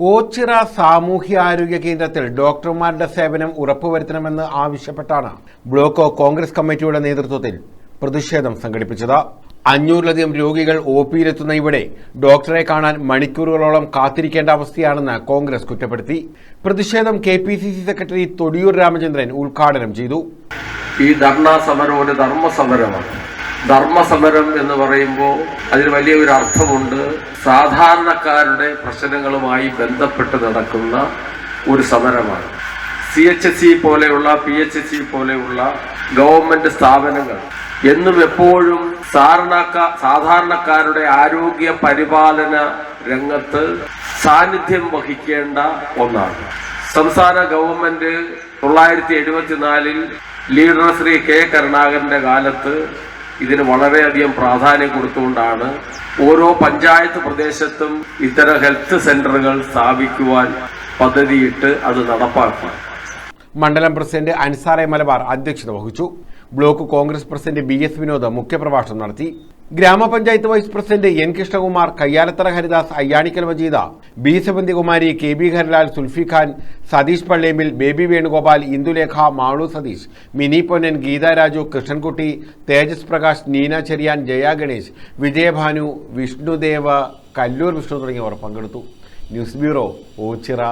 ഓച്ചിറ സാമൂഹ്യാരോഗ്യ കേന്ദ്രത്തിൽ ഡോക്ടർമാരുടെ സേവനം ഉറപ്പുവരുത്തണമെന്ന് ആവശ്യപ്പെട്ടാണ് ബ്ലോക്ക് കോൺഗ്രസ് കമ്മിറ്റിയുടെ നേതൃത്വത്തിൽ പ്രതിഷേധം സംഘടിപ്പിച്ചത്. അഞ്ഞൂറിലധികം രോഗികൾ ഒ പിയിലെത്തുന്ന ഇവിടെ ഡോക്ടറെ കാണാൻ മണിക്കൂറുകളോളം കാത്തിരിക്കേണ്ട അവസ്ഥയാണെന്ന് കോൺഗ്രസ് കുറ്റപ്പെടുത്തി. പ്രതിഷേധം K P C C secretary Thodiyoor Ramachandran ഉദ്ഘാടനം ചെയ്തു. ഈ ധർണാ സമരം ഒരു ധർമ്മസമരമാണ്. ധർമ്മസമരം എന്ന് പറയുമ്പോൾ അതിന് വലിയ ഒരു അർത്ഥമുണ്ട്. സാധാരണക്കാരുടെ പ്രശ്നങ്ങളുമായി ബന്ധപ്പെട്ട് നടക്കുന്ന ഒരു സമരമാണ്. സി എച്ച് സി പോലെയുള്ള പി എച്ച് സി പോലെയുള്ള ഗവൺമെന്റ് സ്ഥാപനങ്ങൾ എന്നും എപ്പോഴും സാധാരണക്കാ സാധാരണക്കാരുടെ ആരോഗ്യ പരിപാലന രംഗത്ത് സാന്നിധ്യം വഹിക്കേണ്ട ഒന്നാണ്. സംസ്ഥാന ഗവൺമെന്റ് തൊള്ളായിരത്തി എഴുപത്തിനാലിൽ ലീഡർ ശ്രീ കെ കരുണാകരന്റെ കാലത്ത് ഇതിന് വളരെയധികം പ്രാധാന്യം കൊടുത്തുകൊണ്ടാണ് ഓരോ പഞ്ചായത്ത് പ്രദേശത്തും ഇത്തരം ഹെൽത്ത് സെന്ററുകൾ സ്ഥാപിക്കുവാൻ പദ്ധതിയിട്ട് അത് നടപ്പാക്കി മണ്ഡലം പ്രസിഡന്റ് അൻസാറെ മലബാർ അധ്യക്ഷത വഹിച്ചു. Block Congress president B S Vinod മുഖ്യപ്രഭാഷണം നടത്തി. ഗ്രാമപഞ്ചായത്ത് vice president N Krishnakumar Kayyalathara Haridas Ayyanikkal Majeeda B Sevanthikumari K B Harilal Sulfi Khan Satheesh Pallemil Baby Venugopal Indulekha Malu Satheesh Mini Ponnan Geetha Raju Krishnankutty Thejas Prakash Neena Cheriyan Jaya Ganesh Vijayabhanu Vishnudev Kalloor Vishnu തുടങ്ങിയവർ പങ്കെടുത്തു. News bureau Ochira.